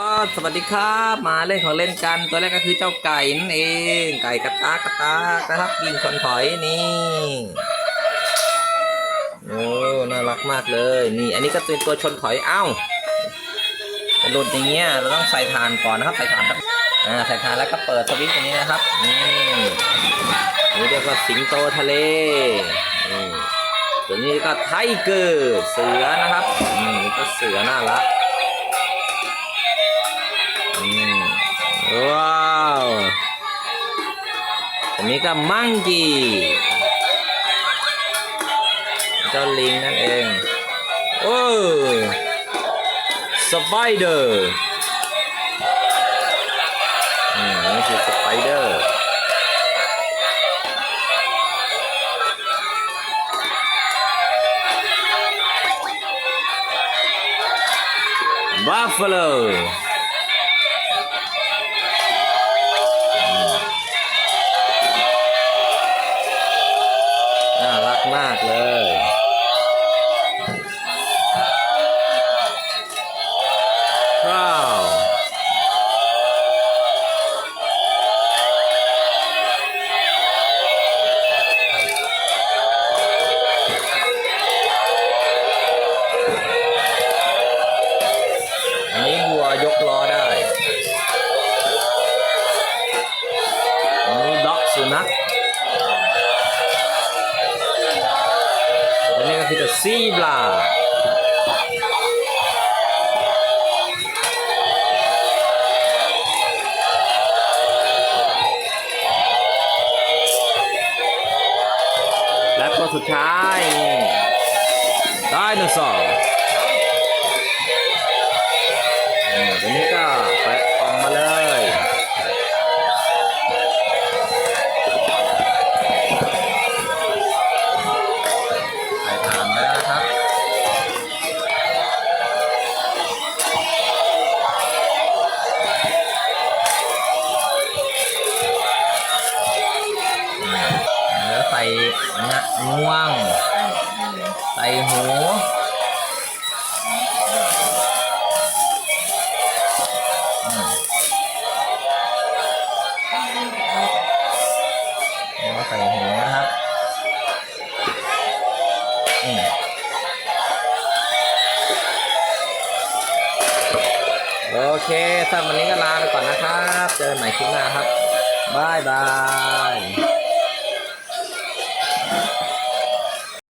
ก็สวัสดีครับมาเล่นของเล่นกันตัวแรกก็คือเจ้าไก่นั่นเอง ไก่กระตากระตากนะครับยิงชนถอยนี่โอ้น่ารักมากเลยนี่ อันนี้ก็เป็นตัวชนถอยเอ้าหลุดอย่างเงี้ยเราต้องใส่ฐานก่อนนะครับใส่ฐานครับอ่าใส่ฐานแล้วก็เปิดสวิตช์ตรงนี้นะครับนี่นี่เรียกว่าสิงโตทะเลนี่ตัวนี้ก็ไทเกอร์เสือนะครับอืมนี่ก็เสือน่ารัก นี้ก็มังกี้เจ้าลิงนั่นเองโอ้สไปเดอร์อืมนี่คือสไปเดอร์บัฟฟาโล เลย ที่จะซีบลาและก็สุดท้ายนี่ แล้วใส่งะง่วง ใส่หูแล้วใส่หูนะครับอืมโอเคสำหรับวันนี้ก็ลาไปก่อนนะครับ เจอกันใหม่คลิปหน้าครับบ๊ายบาย